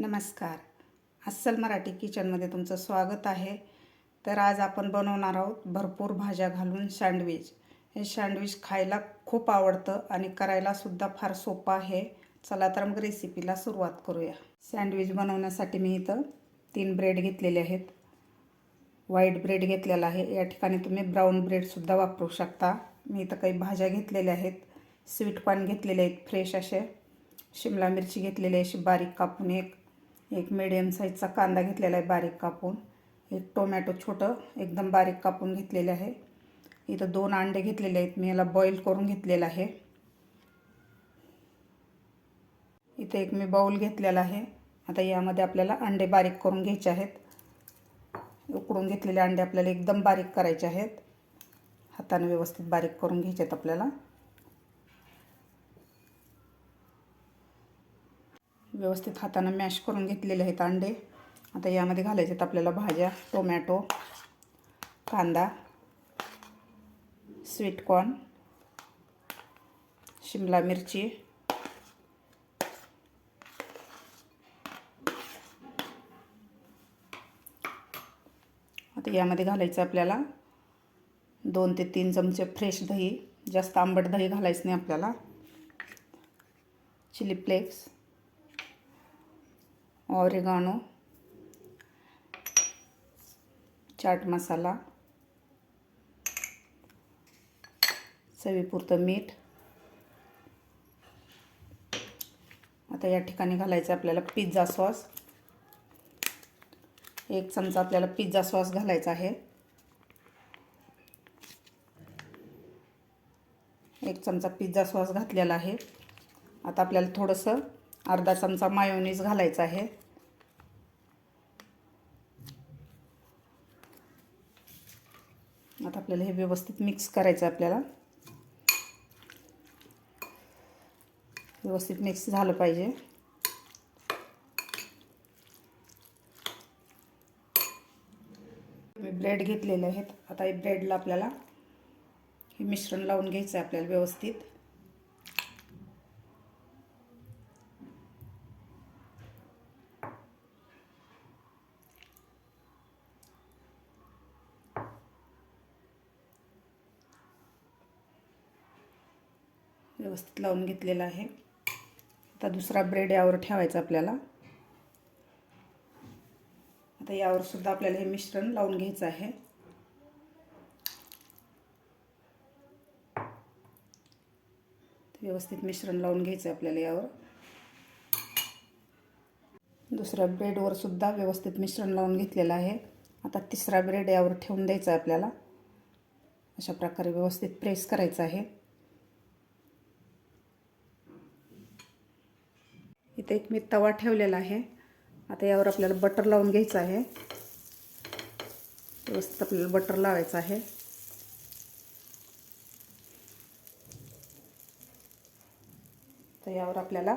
नमस्कार. अस्सल मराठी किचनमध्ये तुमचं स्वागत आहे. तर आज आपण बनवणार आहोत भरपूर भाज्या घालून सँडविच. हे सँडविच खायला खूप आवडतं आणि करायलासुद्धा फार सोपं आहे. चला तर मग रेसिपीला सुरुवात करूया. सँडविच बनवण्यासाठी मी इथं तीन ब्रेड घेतलेले आहेत. व्हाईट ब्रेड घेतलेला आहे. या ठिकाणी तुम्ही ब्राऊन ब्रेडसुद्धा वापरू शकता. मी इथं काही भाज्या घेतलेल्या आहेत. स्वीट पान घेतलेले आहेत फ्रेश असे. शिमला मिरची घेतलेली आहे. अशी बारीक कापून एक एक मिडियम साईजचा कांदा घेतलेला आहे बारीक कापून. एक टोमॅटो छोटं एकदम बारीक कापून घेतलेले आहे. इथं दोन अंडे घेतलेले आहेत. मी याला बॉईल करून घेतलेलं आहे. इथे एक मी बाऊल घेतलेला आहे. आता यामध्ये आपल्याला अंडे बारीक करून घ्यायचे आहेत. उकडून घेतलेले अंडे आपल्याला एकदम बारीक करायचे आहेत. हाताने व्यवस्थित बारीक करून घ्यायचे आहेत आपल्याला. व्यवस्थित हातानं मॅश करून घेतलेले आहेत अंडे. आता यामध्ये घालायचे आहेत आपल्याला भाज्या टोमॅटो कांदा स्वीट कॉर्न शिमला मिरची आता यामध्ये घालायचं आपल्याला दोन ते तीन चमचे फ्रेश दही. जास्त आंबट दही घालायचं नाही आपल्याला. Chilli flakes. Oregano chaat masala चवीपुरतं मीठ. आता या ठिकाणी घालायचं आपल्याला पिझ्झा सॉस. एक चमचा आपल्याला पिझ्झा सॉस घालायचा आहे. एक चमचा पिझ्झा सॉस घातलेला आहे. आता आपल्याला थोडंसं अर्धा चमचा मायोनीज घालायचा आहे. आता आपल्याला हे व्यवस्थित मिक्स करायचं आहे आपल्याला. व्यवस्थित मिक्स झालं पाहिजे. मी ब्रेड घेतलेले आहेत. आता हे ब्रेडला आपल्याला हे मिश्रण लावून घ्यायचं आहे आपल्याला व्यवस्थित. व्यवस्थित लावून घेतलेला आहे. आता दुसरा ब्रेड यावर ठेवायचा आपल्याला. आता यावर सुद्धा आपल्याला हे मिश्रण लावून घ्यायचं आहे. व्यवस्थित मिश्रण लावून घ्यायचं आहे आपल्याला यावर. दुसऱ्या ब्रेडवर सुद्धा व्यवस्थित मिश्रण लावून घेतलेलं आहे. आता तिसरा ब्रेड यावर ठेवून द्यायचा आहे आपल्याला. अशा प्रकारे व्यवस्थित प्रेस करायचं आहे. इथे एक मी तवा ठेवलेला आहे. आता यावर आपल्याला बटर लावून घ्यायचं आहे. व्यवस्थित आपल्याला बटर लावायचं आहे. तर यावर आपल्याला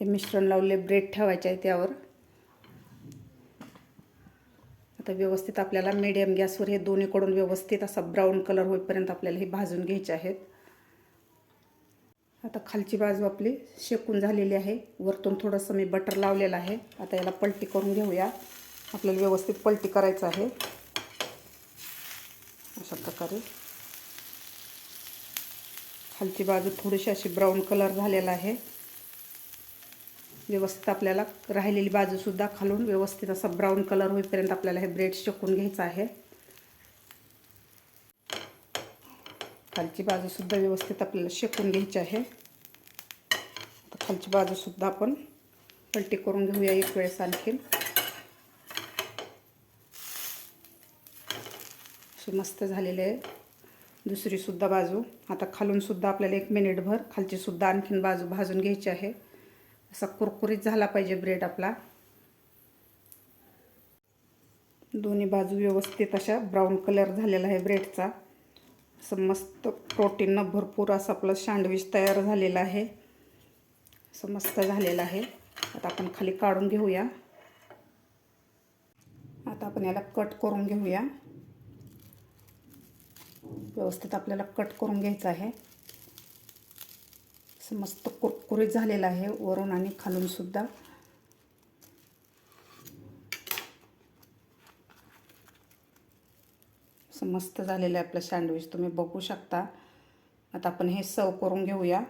हे मिश्रण लावले ब्रेड ठेवायचे आहे त्यावर आता व्यवस्थित आपल्याला मीडियम गॅसवर हे दोन्हीकडून व्यवस्थित असा ब्राऊन कलर होईपर्यंत आपल्याला हे भाजून घ्यायचे आहेत. आता खालची बाजू आपली शेकून झालेली आहे. वरतून थोडंसं मी बटर लावलेलं आहे. आता याला पलटी करून घेऊया. आपल्याला व्यवस्थित पलटी करायचं आहे. अशा प्रकारे. खालची बाजू थोडीशी अशी ब्राऊन कलर झालेला आहे. व्यवस्थित आपल्याला राहिलेली बाजूसुद्धा खालून व्यवस्थित असा ब्राऊन कलर होईपर्यंत आपल्याला हे ब्रेड शेकून घ्यायचं आहे. खालची बाजूसुद्धा व्यवस्थित आपल्याला शेकून घ्यायची आहे. आता खालची बाजूसुद्धा आपण पलटी करून घेऊया एक वेळेस आणखीन. अशी मस्त झालेली आहे. दुसरीसुद्धा बाजू. आता खालूनसुद्धा आपल्याला एक मिनिटभर खालचीसुद्धा आणखीन बाजू भाजून घ्यायची आहे. असा कुरकुरीत झाला पाहिजे ब्रेड आपला. दोन्ही बाजू व्यवस्थित अशा ब्राऊन कलर झालेला आहे ब्रेडचा. असं मस्त प्रोटीननं भरपूर असं आपलं सँडविच तयार झालेलं आहे. असं मस्त झालेलं आहे. आता आपण खाली काढून घेऊया. आता आपण याला कट करून घेऊया. व्यवस्थित आपल्याला कट करून घ्यायचं आहे. असं मस्त कुरकुरीत झालेलं आहे वरून आणि खालूनसुद्धा असं मस्त झालेलं आहे आपलं सँडविच. तुम्ही बघू शकता. आता आपण हे सर्व करून घेऊया.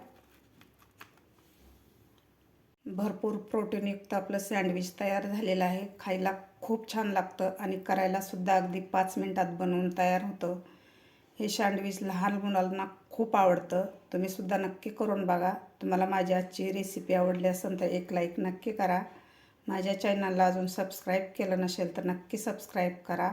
भरपूर प्रोटीनयुक्त आपलं सँडविच तयार झालेलं आहे. खायला खूप छान लागतं आणि करायला सुद्धा अगदी पाच मिनटात बनवून तयार होतं. हे सँडविच लहान मुलांना खूप आवडतं. तुम्ही सुद्धा नक्की करून बघा. तुम्हाला माझी आजची रेसिपी आवडली असेल तर एक लाईक नक्की करा. माझ्या चॅनलला अजून सबस्क्राईब केलं नसेल तर नक्की सबस्क्राईब करा.